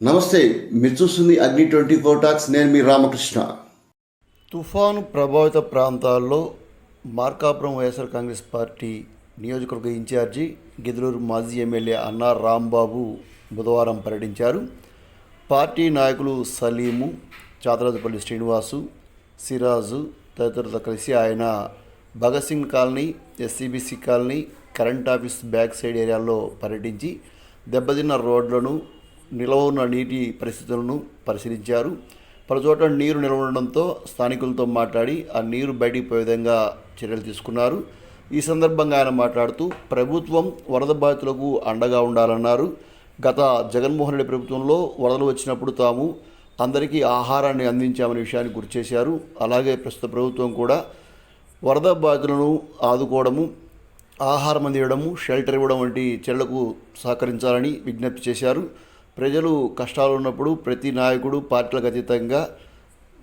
నమస్తే మీరు చూస్తుంది అగ్ని ట్వంటీ ఫోర్ టాక్స్ నేను మీ రామకృష్ణ. తుఫాను ప్రభావిత ప్రాంతాల్లో మార్కాపురం వైఎస్ఆర్ కాంగ్రెస్ పార్టీ నియోజకవర్గ ఇన్ఛార్జి గిద్దలూరు మాజీ ఎమ్మెల్యే అన్నా రాంబాబు బుధవారం పర్యటించారు. పార్టీ నాయకులు సలీము చాతరాజపల్లి శ్రీనివాసు సిరాజు తదితరులతో కలిసి ఆయన Bhagat Singh colony SCBC colony current office back side ఏరియాల్లో పర్యటించి దెబ్బతిన్న రోడ్లను నిల్వ ఉన్న నీటి పరిస్థితులను పరిశీలించారు. పలుచోట నీరు నిలవ ఉండడంతో స్థానికులతో మాట్లాడి ఆ నీరు బయటికి పోయే విధంగా చర్యలు తీసుకున్నారు. ఈ సందర్భంగా ఆయన మాట్లాడుతూ ప్రభుత్వం వరద బాధితులకు అండగా ఉండాలన్నారు. గత జగన్మోహన్ రెడ్డి ప్రభుత్వంలో వరదలు వచ్చినప్పుడు తాము అందరికీ ఆహారాన్ని అందించామనే విషయాన్ని గుర్తు చేశారు. అలాగే ప్రస్తుత ప్రభుత్వం కూడా వరద బాధితులను ఆదుకోవడము ఆహారం అందివ్వడము షెల్టర్ ఇవ్వడం వంటి చర్యలకు సహకరించాలని విజ్ఞప్తి చేశారు. ప్రజలు కష్టాలు ఉన్నప్పుడు ప్రతి నాయకుడు పార్టీలకు అతీతంగా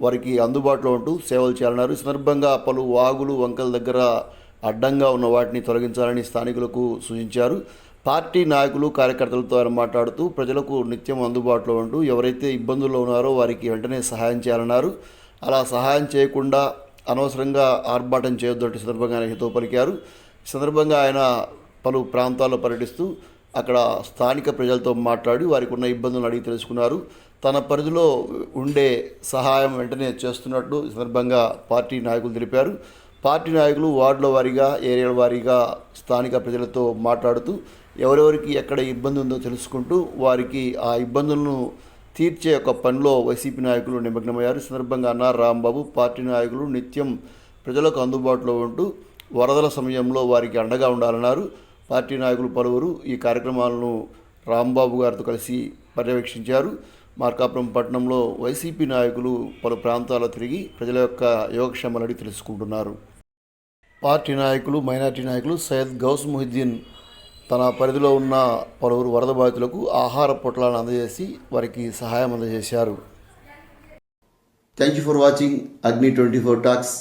వారికి అందుబాటులో ఉంటూ సేవలు చేయాలన్నారు. ఈ సందర్భంగా పలు వాగులు వంకల దగ్గర అడ్డంగా ఉన్న వాటిని తొలగించాలని స్థానికులకు సూచించారు. పార్టీ నాయకులు కార్యకర్తలతో ఆయన మాట్లాడుతూ ప్రజలకు నిత్యం అందుబాటులో ఉంటూ ఎవరైతే ఇబ్బందుల్లో ఉన్నారో వారికి వెంటనే సహాయం చేయాలన్నారు. అలా సహాయం చేయకుండా అనవసరంగా ఆర్భాటం చేయొద్దంటే సందర్భంగా ఆయన హితో పలికారు. ఈ సందర్భంగా ఆయన పలు ప్రాంతాల్లో పర్యటిస్తూ అక్కడ స్థానిక ప్రజలతో మాట్లాడి వారికి ఉన్న ఇబ్బందులను అడిగి తెలుసుకున్నారు. తన పరిధిలో ఉండే సహాయం వెంటనే చేస్తున్నట్లు సందర్భంగా పార్టీ నాయకులు తెలిపారు. పార్టీ నాయకులు వార్డుల వారీగా ఏరియాల వారీగా స్థానిక ప్రజలతో మాట్లాడుతూ ఎవరెవరికి ఎక్కడ ఇబ్బంది ఉందో తెలుసుకుంటూ వారికి ఆ ఇబ్బందులను తీర్చే ఒక పనిలో వైసీపీ నాయకులు నిమగ్నమయ్యారు. సందర్భంగా అన్నారు రాంబాబు పార్టీ నాయకులు నిత్యం ప్రజలకు అందుబాటులో ఉంటూ వరదల సమయంలో వారికి అండగా ఉండాలన్నారు. పార్టీ నాయకులు పలువురు ఈ కార్యక్రమాలను రాంబాబు గారితో కలిసి పర్యవేక్షించారు. మార్కాపురం పట్టణంలో వైసీపీ నాయకులు పలు ప్రాంతాల్లో తిరిగి ప్రజల యొక్క యోగక్షేమాలు అడిగి తెలుసుకుంటున్నారు. పార్టీ నాయకులు మైనార్టీ నాయకులు సయ్యద్ గౌస్ ముహిద్దీన్ తన పరిధిలో ఉన్న పలువురు వరద బాధితులకు ఆహార పొట్లాలను అందజేసి వారికి సహాయం అందజేశారు. Thank you for watching Agni twenty four talks